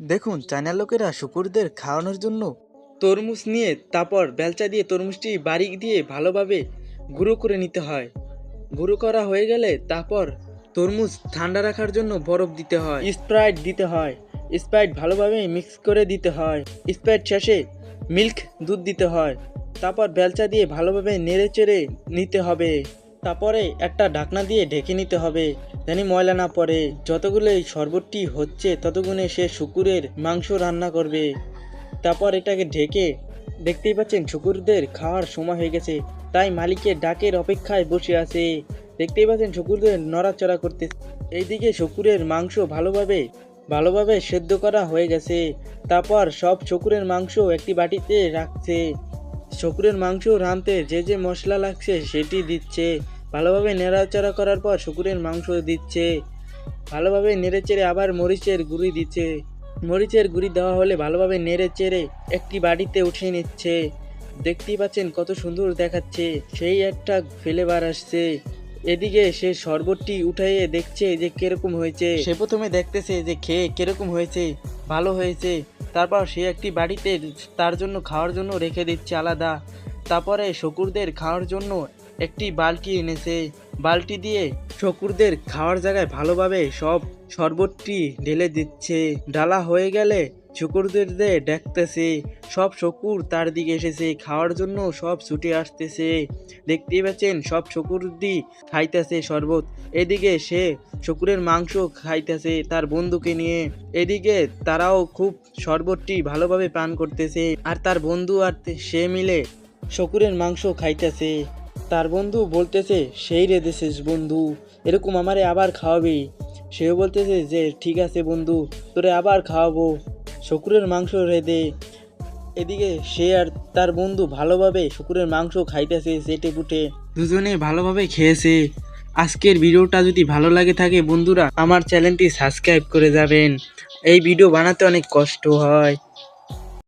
দেখুন চায়নার লোকেরা শুকুরদের খাওয়ানোর জন্য তরমুজ নিয়ে তারপর বেলচা দিয়ে তরমুজটি বাড়ি দিয়ে ভালোভাবে গুঁড়ো করে নিতে হয়। গুঁড়ো করা হয়ে গেলে তারপর তরমুজ ঠান্ডা রাখার জন্য বরফ দিতে হয়। স্প্রাইট দিতে হয়। স্প্রাইট ভালোভাবে মিক্স করে দিতে হয়। স্প্রাইট শেষে মিল্ক দুধ দিতে হয়। তারপর বেলচা দিয়ে ভালোভাবে নেড়ে চেড়ে নিতে হবে। তারপরে একটা ঢাকনা দিয়ে ঢেকে নিতে হবে। জানি ময়লা না পড়ে, যতগুলো এই শরবতটি হচ্ছে ততগুণে সে শুকুরের মাংস রান্না করবে। তারপর এটাকে ঢেকে, দেখতেই পাচ্ছেন শুকুরদের খাওয়ার সময় হয়ে গেছে। তাই মালিকের ডাকের অপেক্ষায় বসে আছে। দেখতেই পাচ্ছেন শুকুরদের নড়াচড়া করতে এইদিকে শুকুরের মাংস ভালোভাবে ভালোভাবে সেদ্ধ করা হয়ে গেছে। তারপর সব শুকুরের মাংস একটি বাটিতে রাখছে। শুকুরের মাংস রাঁধতে যে যে মশলা লাগছে সেটি দিচ্ছে। ভালোভাবে নেড়াচড়া করার পর শুকুরের মাংস দিচ্ছে। ভালোভাবে নেড়ে চেড়ে আবার মরিচের গুঁড়ি দিচ্ছে। মরিচের গুঁড়ি দেওয়া হলে ভালোভাবে নেড়ে চেড়ে একটি বাড়িতে উঠিয়ে নিচ্ছে। দেখতেই পাচ্ছেন কত সুন্দর দেখাচ্ছে। সেই একটা ফ্লেভার আসছে। এদিকে সে শরবতটি উঠাইয়ে দেখছে যে কীরকম হয়েছে। সে প্রথমে দেখতেছে যে খেয়ে কীরকম হয়েছে, ভালো হয়েছে। তারপর সে একটি বাড়িতে তার জন্য খাওয়ার জন্য রেখে দিচ্ছে আলাদা। তারপরে শকুরদের খাওয়ার জন্য একটি বালতি এনেছে। বালতি দিয়ে শকুরদের খাওয়ার জায়গায় ভালোভাবে সব শরবতটি ঢেলে দিচ্ছে। ডালা হয়ে গেলে শুকুরদের ডাকতেছে সব শকুর তার দিকে এসেছে, খাওয়ার জন্য সব ছুটে আসতেছে। দেখতেই পাচ্ছেন, সব শকুরদি খাইতেছে শরবত। এদিকে সে শকুরের মাংস খাইতেছে তার বন্ধুকে নিয়ে। এদিকে তারাও খুব শরবতটি ভালোভাবে পান করতেছে আর তার বন্ধু আর সে মিলে শকুরের মাংস খাইতেছে। তার বন্ধু বলতেছে, সেই রে দেশেষ বন্ধু, এরকম আমারে আবার খাওয়াবি। সেও বলতেছে যে, ঠিক আছে বন্ধু, তোরে আবার খাওয়াবো। শকুরের মাংস রেঁধে এদিকে সে আর তার বন্ধু ভালোভাবে শুকুরের মাংস খাইতেছে, চেটে পুটে। দুজনে ভালোভাবে খেয়েছে। আজকের ভিডিওটা যদি ভালো লাগে থাকে বন্ধুরা, আমার চ্যানেলটি সাবস্ক্রাইব করে যাবেন। এই ভিডিও বানাতে অনেক কষ্ট হয়।